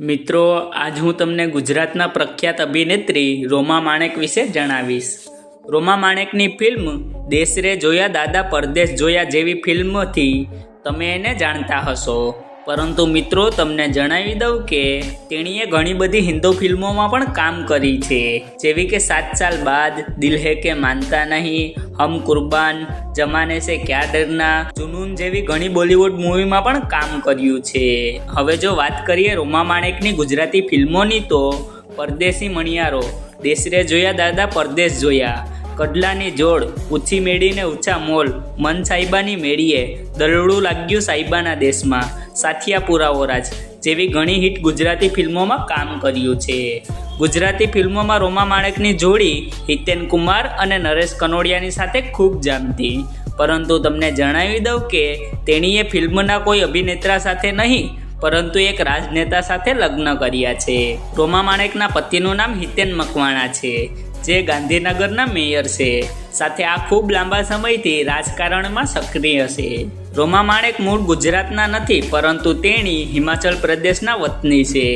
મિત્રો, આજ હું તમને ગુજરાતના પ્રખ્યાત અભિનેત્રી રોમા માણેક વિશે જણાવીશ. રોમા માણેકની ફિલ્મ દેશ રે જોયા, દાદા પરદેશ જોયા જેવી ફિલ્મથી તમે એને જાણતા હશો. પરંતુ મિત્રો, તમને જણાવી દઉં કે તેણીએ ઘણી બધી હિન્દુ ફિલ્મોમાં પણ કામ કરી છે. જેવી કે સાત સાલ બાદ, દિલ હે કે માનતા નહીં હમ કુરબાન, જમાને સે ક્યા ડરના જુનૂન જેવી ઘણી બોલિવૂડ મૂવીમાં પણ કામ કર્યું છે. હવે જો વાત કરીએ રોમા માણેકની ગુજરાતી ફિલ્મોની તો, પરદેશી મણિયારો, દેશરે જોયા દાદા પરદેશ જોયા, કડલાની જોડ ઊંચી મેળીને ઊંચા મોલ, મન સાઈબાની મેળીએ, દરડું લાગ્યું સાઈબાના દેશમાં સાથિયા પુરાવોરાજ જેવી ઘણી હિટ ગુજરાતી ફિલ્મોમાં કામ કર્યું છે. ગુજરાતી ફિલ્મોમાં રોમા માણેકની જોડી, હિતેન કુમાર અને નરેશ કનોડિયાની સાથે ખૂબ જામતી. પરંતુ તમને જણાવી દઉં કે તેણીએ ફિલ્મના કોઈ અભિનેતા સાથે નહીં, પરંતુ એક રાજનેતા સાથે લગ્ન કર્યા છે. રોમા માણેકના પતિનું નામ હિતેન મકવાણા છે, જે ગાંધીનગરના મેયર છે. સાથે આ ખૂબ લાંબા સમયથી રાજકારણમાં સક્રિય છે. રોમા માણેક મૂળ ગુજરાતના નથી, પરંતુ તેણી હિમાચલ પ્રદેશના વતની છે.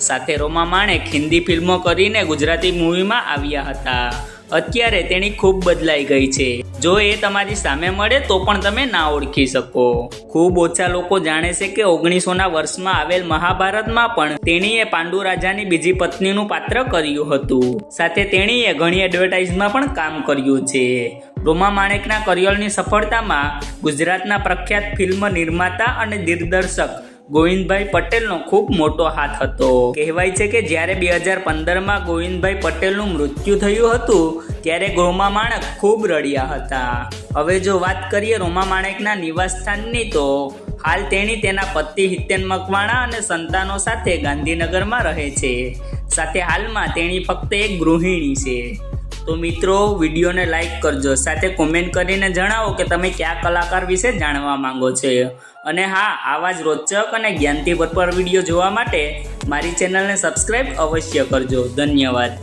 સાથે રોમા માણેક હિન્દી ફિલ્મો કરીને ગુજરાતી મૂવીમાં આવ્યા હતા. અત્યારે તેણી ખૂબ બદલાઈ ગઈ છે. જો એ તમારી સામે મળે તો પણ તમે ના ઓળખી શકો. ખૂબ ઓછા લોકો જાણે છે કે ઓગણીસોના વર્ષમાં આવેલ મહાભારતમાં પણ તેણીએ પાંડુ રાજાની બીજી પત્નીનું પાત્ર કર્યું હતું. સાથે તેણીએ ઘણી એડવર્ટાઇઝમાં પણ કામ કર્યું છે. રોમા માણેકના કરિયરની સફળતામાં ગુજરાતના પ્રખ્યાત ફિલ્મ નિર્માતા અને દિગ્દર્શક ગોવિંદભાઈ પટેલનો ખૂબ મોટો હાથ હતો. કહેવાય છે કે જ્યારે બે હજાર પંદરમાં ગોવિંદભાઈ પટેલનું મૃત્યુ થયું હતું, ત્યારે રોમા માણેક ખૂબ રડ્યા હતા. હવે જો વાત કરીએ રોમા માણેકના નિવાસસ્થાનની, તો હાલ તેણી તેના પતિ હિતેન મકવાણા અને સંતાનો સાથે ગાંધીનગરમાં રહે છે. સાથે હાલમાં તેણી ફક્ત એક ગૃહિણી છે. તો મિત્રો, વિડીયોને લાઇક કરજો. સાથે કોમેન્ટ કરીને જણાવો કે તમે કયા કલાકાર વિશે જાણવા માંગો છો. અને હા, આવા જ રોચક અને જ્ઞાનથી ભરપૂર વીડિયો જોવા માટે મારી ચેનલને સબસ્ક્રાઈબ અવશ્ય કરજો. ધન્યવાદ.